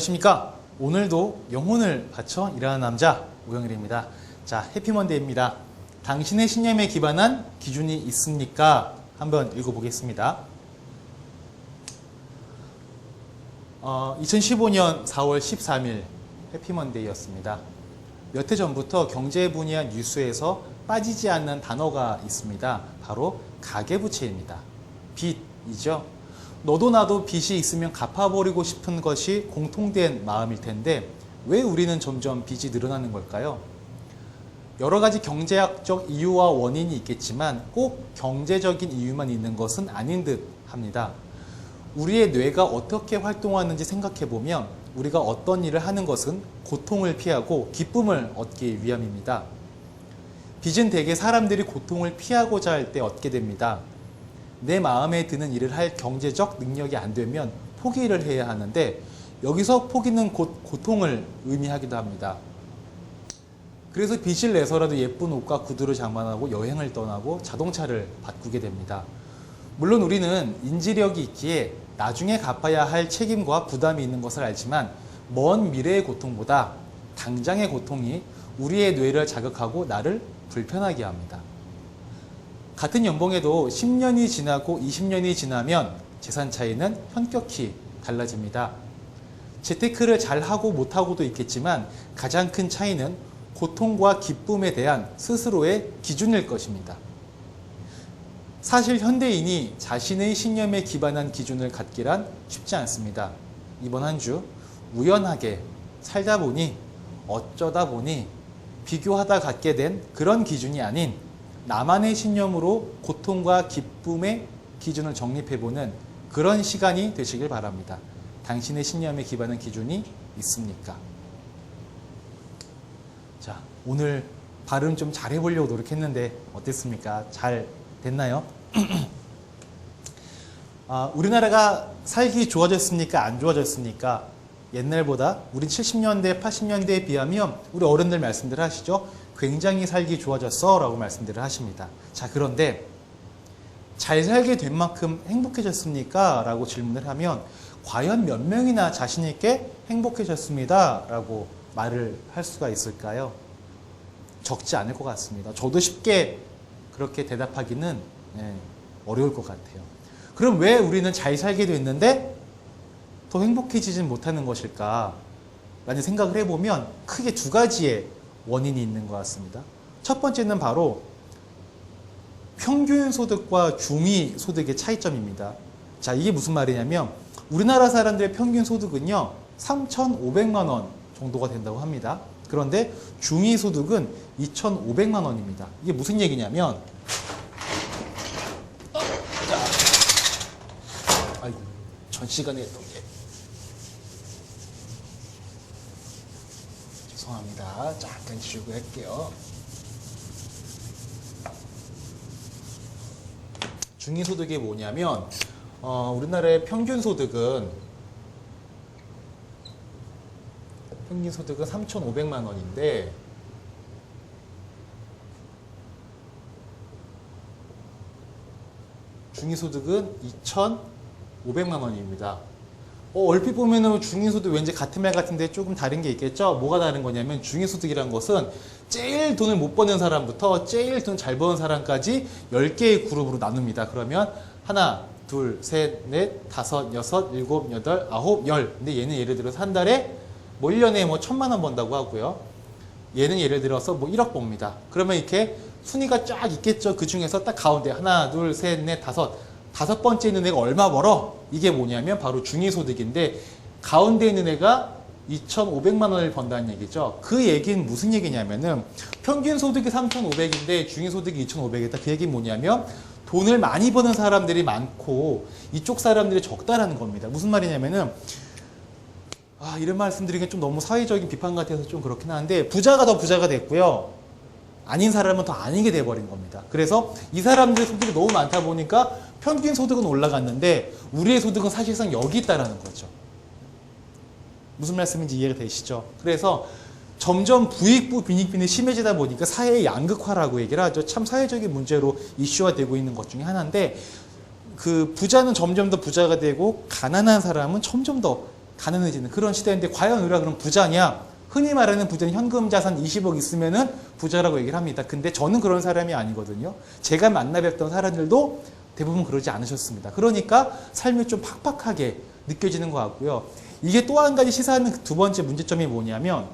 안녕하십니까. 오늘도 영혼을 바쳐 일하는 남자 오영일입니다. 자, 해피먼데이입니다. 당신의 신념에 기반한 기준이 있습니까? 한번 읽어보겠습니다. 어, 2015년 4월 13일 해피먼데이였습니다. 몇 해 전부터 경제 분야 뉴스에서 빠지지 않는 단어가 있습니다. 바로 가계부채입니다. 빚이죠. 너도 나도 빚이 있으면 갚아버리고 싶은 것이 공통된 마음일 텐데 왜 우리는 점점 빚이 늘어나는 걸까요? 여러 가지 경제학적 이유와 원인이 있겠지만 꼭 경제적인 이유만 있는 것은 아닌 듯 합니다. 우리의 뇌가 어떻게 활동하는지 생각해 보면 우리가 어떤 일을 하는 것은 고통을 피하고 기쁨을 얻기 위함입니다. 빚은 대개 사람들이 고통을 피하고자 할 때 얻게 됩니다. 내 마음에 드는 일을 할 경제적 능력이 안 되면 포기를 해야 하는데 여기서 포기는 곧 고통을 의미하기도 합니다. 그래서 빚을 내서라도 예쁜 옷과 구두를 장만하고 여행을 떠나고 자동차를 바꾸게 됩니다. 물론 우리는 인지력이 있기에 나중에 갚아야 할 책임과 부담이 있는 것을 알지만 먼 미래의 고통보다 당장의 고통이 우리의 뇌를 자극하고 나를 불편하게 합니다. 같은 연봉에도 10년이 지나고 20년이 지나면 재산 차이는 현격히 달라집니다. 재테크를 잘하고 못하고도 있겠지만 가장 큰 차이는 고통과 기쁨에 대한 스스로의 기준일 것입니다. 사실 현대인이 자신의 신념에 기반한 기준을 갖기란 쉽지 않습니다. 이번 한 주 우연하게 살다 보니 어쩌다 보니 비교하다 갖게 된 그런 기준이 아닌 나만의 신념으로 고통과 기쁨의 기준을 정립해보는 그런 시간이 되시길 바랍니다. 당신의 신념에 기반한 기준이 있습니까? 자, 오늘 발음 좀 잘해보려고 노력했는데 어땠습니까? 잘 됐나요? 아, 우리나라가 살기 좋아졌습니까? 안 좋아졌습니까? 옛날보다 우리 70년대, 80년대에 비하면 우리 어른들 말씀들 하시죠? 굉장히 살기 좋아졌어 라고 말씀들을 하십니다. 자, 그런데 잘 살게 된 만큼 행복해졌습니까? 라고 질문을 하면 과연 몇 명이나 자신있게 행복해졌습니다. 라고 말을 할 수가 있을까요? 적지 않을 것 같습니다. 저도 쉽게 그렇게 대답하기는 네, 어려울 것 같아요. 그럼 왜 우리는 잘 살게 됐는데 더 행복해지진 못하는 것일까? 라는 생각을 해보면 크게 두 가지의 원인이 있는 것 같습니다. 첫 번째는 바로 평균 소득과 중위 소득의 차이점입니다. 자, 이게 무슨 말이냐면 우리나라 사람들의 평균 소득은요, 3,500만 원 정도가 된다고 합니다. 그런데 중위 소득은 2,500만 원입니다. 이게 무슨 얘기냐면 아이고, 전 시간에 했던 게 죄송합니다. 잠깐 지우고 할게요. 중위소득이 뭐냐면 어, 우리나라의 평균 소득은 평균 소득은 3,500만 원인데 중위소득은 2,500만 원입니다. 어, 얼핏 보면은 중위소득 왠지 같은 말 같은데 조금 다른 게 있겠죠? 뭐가 다른 거냐면 중위소득이란 것은 제일 돈을 못 버는 사람부터 제일 돈 잘 버는 사람까지 10개의 그룹으로 나눕니다. 그러면 하나, 둘, 셋, 넷, 다섯, 여섯, 일곱, 여덟, 아홉, 열. 근데 얘는 예를 들어서 한 달에 뭐 1년에 뭐 천만 원 번다고 하고요. 얘는 예를 들어서 뭐 1억 법니다. 그러면 이렇게 순위가 쫙 있겠죠. 그 중에서 딱 가운데 하나, 둘, 셋, 넷, 다섯. 다섯 번째 있는 애가 얼마 벌어? 이게 뭐냐면 바로 중위소득인데 가운데 있는 애가 2,500만 원을 번다는 얘기죠. 그 얘기는 무슨 얘기냐면은 평균 소득이 3,500인데 중위 소득이 2,500이다. 그 얘기는 뭐냐면 돈을 많이 버는 사람들이 많고 이쪽 사람들이 적다라는 겁니다. 무슨 말이냐면은 아, 이런 말씀드리기엔 좀 너무 사회적인 비판 같아서 좀 그렇긴 한데 부자가 더 부자가 됐고요. 아닌 사람은 더 아니게 돼버린 겁니다. 그래서 이 사람들의 소득이 너무 많다 보니까 평균 소득은 올라갔는데 우리의 소득은 사실상 여기 있다라는 거죠. 무슨 말씀인지 이해가 되시죠? 그래서 점점 부익부 빈익빈이 심해지다 보니까 사회의 양극화라고 얘기를 하죠. 참 사회적인 문제로 이슈화 되고 있는 것 중에 하나인데 그 부자는 점점 더 부자가 되고 가난한 사람은 점점 더 가난해지는 그런 시대인데 과연 우리가 그럼 부자냐? 흔히 말하는 부자는 현금 자산 20억 있으면은 부자라고 얘기를 합니다. 근데 저는 그런 사람이 아니거든요. 제가 만나 뵙던 사람들도 대부분 그러지 않으셨습니다. 그러니까 삶이 좀 팍팍하게 느껴지는 것 같고요. 이게 또 한 가지 시사하는 두 번째 문제점이 뭐냐면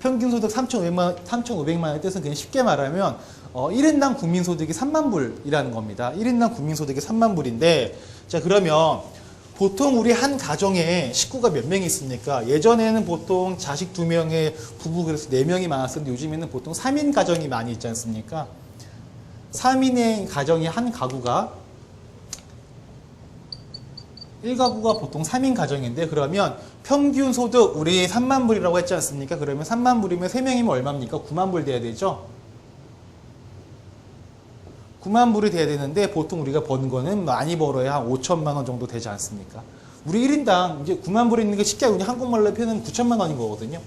평균 소득 3,500만, 3,500만 원의 뜻은 그냥 쉽게 말하면 어, 1인당 국민 소득이 3만 불이라는 겁니다. 1인당 국민 소득이 3만 불인데 자 그러면 보통 우리 한 가정에 식구가 몇 명이 있습니까? 예전에는 보통 자식 두 명에 부부 그래서 네 명이 많았었는데 요즘에는 보통 3인 가정이 많이 있지 않습니까? 3인의 가정이 한 가구가 1가구가 보통 3인 가정인데 그러면 평균 소득 우리 3만 불이라고 했지 않습니까? 그러면 3만 불이면 3명이면 얼마입니까? 9만 불 돼야 되죠? 9만 불이 돼야 되는데 보통 우리가 버는 거는 많이 벌어야 한 5천만 원 정도 되지 않습니까? 우리 1인당 이제 9만 불 있는 게 쉽게 그냥 한국말로 표현하면 9천만 원인 거거든요.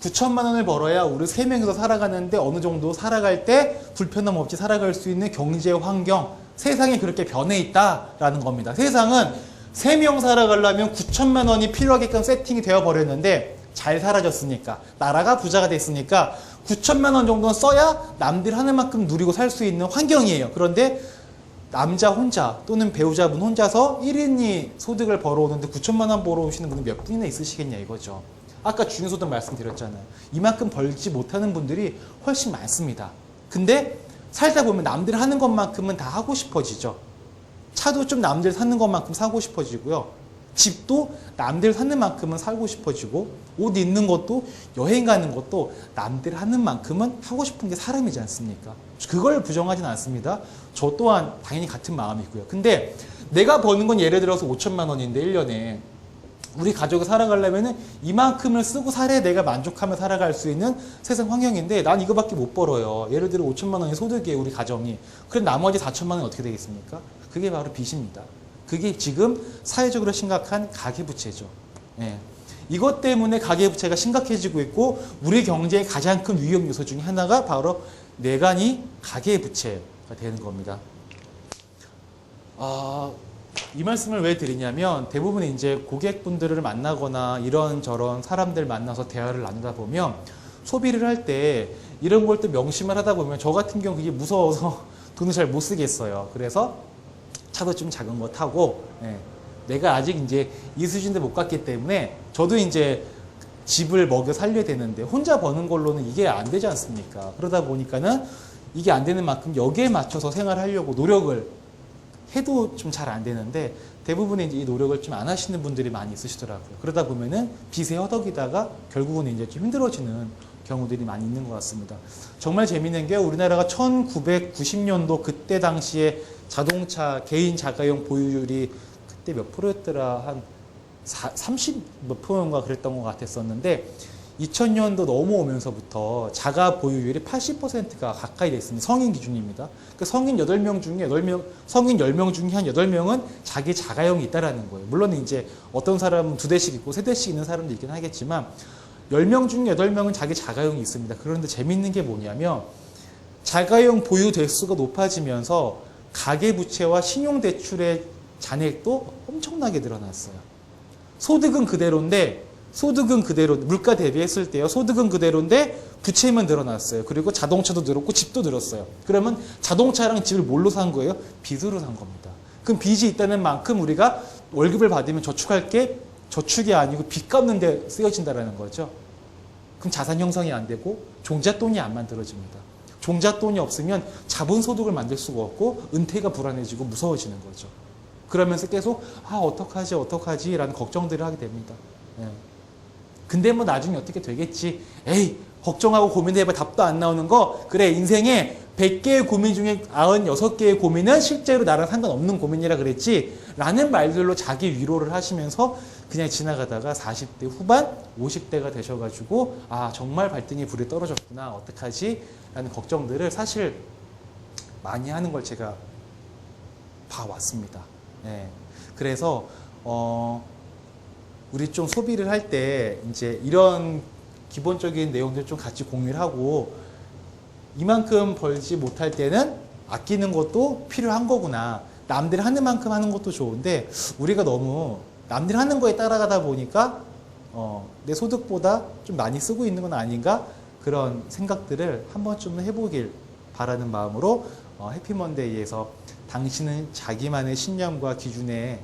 9천만 원을 벌어야 우리 세 명이서 살아가는데 어느 정도 살아갈 때 불편함 없이 살아갈 수 있는 경제 환경, 세상이 그렇게 변해 있다라는 겁니다. 세상은 세 명 살아가려면 9천만 원이 필요하게끔 세팅이 되어 버렸는데 잘 사라졌으니까 나라가 부자가 됐으니까 9천만 원 정도는 써야 남들 하는 만큼 누리고 살 수 있는 환경이에요. 그런데 남자 혼자 또는 배우자분 혼자서 1인이 소득을 벌어오는데 9천만 원 벌어오시는 분은 몇 분이나 있으시겠냐 이거죠. 아까 중요소득 말씀드렸잖아요. 이만큼 벌지 못하는 분들이 훨씬 많습니다. 근데 살다 보면 남들 하는 것만큼은 다 하고 싶어지죠. 차도 좀 남들 사는 것만큼 사고 싶어지고요. 집도 남들 사는 만큼은 살고 싶어지고 옷 입는 것도 여행 가는 것도 남들 하는 만큼은 하고 싶은 게 사람이지 않습니까? 그걸 부정하진 않습니다. 저 또한 당연히 같은 마음이고요. 근데 내가 버는 건 예를 들어서 5천만 원인데 1년에 우리 가족이 살아가려면은 이만큼을 쓰고 살아야 내가 만족하며 살아갈 수 있는 세상 환경인데 난 이거밖에 못 벌어요. 예를 들어 5천만 원의 소득이에요, 우리 가정이. 그럼 나머지 4천만 원이 어떻게 되겠습니까? 그게 바로 빚입니다. 그게 지금 사회적으로 심각한 가계부채죠. 예. 이것 때문에 가계부채가 심각해지고 있고 우리 경제의 가장 큰 위험 요소 중에 하나가 바로 내간이 가계부채가 되는 겁니다. 아, 이 말씀을 왜 드리냐면 대부분 이제 고객분들을 만나거나 이런저런 사람들 만나서 대화를 나누다 보면 소비를 할 때 이런 걸 또 명심을 하다 보면 저 같은 경우 그게 무서워서 돈을 잘 못 쓰겠어요. 그래서 차도 좀 작은 거 타고 예, 내가 아직 이제 이 수준도 못 갔기 때문에 저도 이제 집을 먹여 살려야 되는데 혼자 버는 걸로는 이게 안 되지 않습니까? 그러다 보니까는 이게 안 되는 만큼 여기에 맞춰서 생활하려고 노력을 해도 좀 잘 안 되는데 대부분의 이 노력을 좀 안 하시는 분들이 많이 있으시더라고요. 그러다 보면은 빚에 허덕이다가 결국은 이제 좀 힘들어지는 경우들이 많이 있는 것 같습니다. 정말 재밌는 게 우리나라가 1990년도 그때 당시에 자동차 개인 자가용 보유율이 그때 몇 프로였더라 한 30몇 프로인가 그랬던 것 같았었는데 2000년도 넘어오면서부터 자가 보유율이 80%가 가까이 됐습니다. 성인 기준입니다. 그 성인 8명 중에 8명, 성인 10명 중에 한 8명은 자기 자가용이 있다라는 거예요. 물론 이제 어떤 사람은 두 대씩 있고 세 대씩 있는 사람도 있긴 하겠지만 10명 중에 8명은 자기 자가용이 있습니다. 그런데 재밌는 게 뭐냐면 자가용 보유 대수가 높아지면서 가계부채와 신용대출의 잔액도 엄청나게 늘어났어요. 소득은 그대로인데 소득은 그대로 물가 대비했을 때요. 소득은 그대로인데 부채만 늘어났어요. 그리고 자동차도 늘었고 집도 늘었어요. 그러면 자동차랑 집을 뭘로 산 거예요? 빚으로 산 겁니다. 그럼 빚이 있다는 만큼 우리가 월급을 받으면 저축할 게 저축이 아니고 빚 갚는 데 쓰여진다라는 거죠. 그럼 자산 형성이 안 되고 종잣돈이 안 만들어집니다. 종잣돈이 없으면 자본소득을 만들 수가 없고 은퇴가 불안해지고 무서워지는 거죠. 그러면서 계속 아 어떡하지 어떡하지 라는 걱정들을 하게 됩니다. 예. 근데 뭐 나중에 어떻게 되겠지. 에이, 걱정하고 고민해봐 답도 안 나오는 거. 그래, 인생에 100개의 고민 중에 96개의 고민은 실제로 나랑 상관없는 고민이라 그랬지. 라는 말들로 자기 위로를 하시면서 그냥 지나가다가 40대 후반, 50대가 되셔가지고, 아, 정말 발등에 불이 떨어졌구나. 어떡하지? 라는 걱정들을 사실 많이 하는 걸 제가 봐왔습니다. 네. 그래서, 어, 우리 좀 소비를 할 때 이제 이런 기본적인 내용들 좀 같이 공유를 하고 이만큼 벌지 못할 때는 아끼는 것도 필요한 거구나. 남들이 하는 만큼 하는 것도 좋은데 우리가 너무 남들이 하는 거에 따라가다 보니까 어, 내 소득보다 좀 많이 쓰고 있는 건 아닌가? 그런 생각들을 한 번쯤은 해보길 바라는 마음으로 어, 해피먼데이에서 당신은 자기만의 신념과 기준에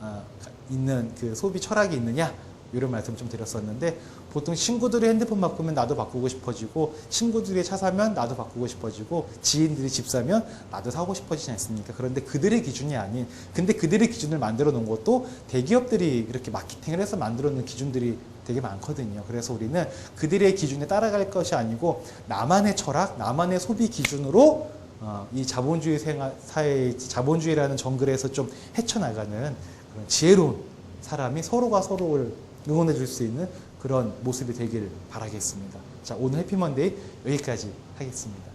어, 있는 그 소비 철학이 있느냐? 이런 말씀 좀 드렸었는데 보통 친구들이 핸드폰 바꾸면 나도 바꾸고 싶어지고 친구들이 차 사면 나도 바꾸고 싶어지고 지인들이 집 사면 나도 사고 싶어지지 않습니까? 그런데 그들의 기준이 아닌 근데 그들의 기준을 만들어 놓은 것도 대기업들이 이렇게 마케팅을 해서 만들어 놓은 기준들이 되게 많거든요. 그래서 우리는 그들의 기준에 따라갈 것이 아니고 나만의 철학, 나만의 소비 기준으로 어, 이 자본주의 생활, 사회, 자본주의라는 정글에서 좀 헤쳐나가는 그런 지혜로운 사람이 서로가 서로를 응원해 줄 수 있는 그런 모습이 되길 바라겠습니다. 자, 오늘 해피먼데이 여기까지 하겠습니다.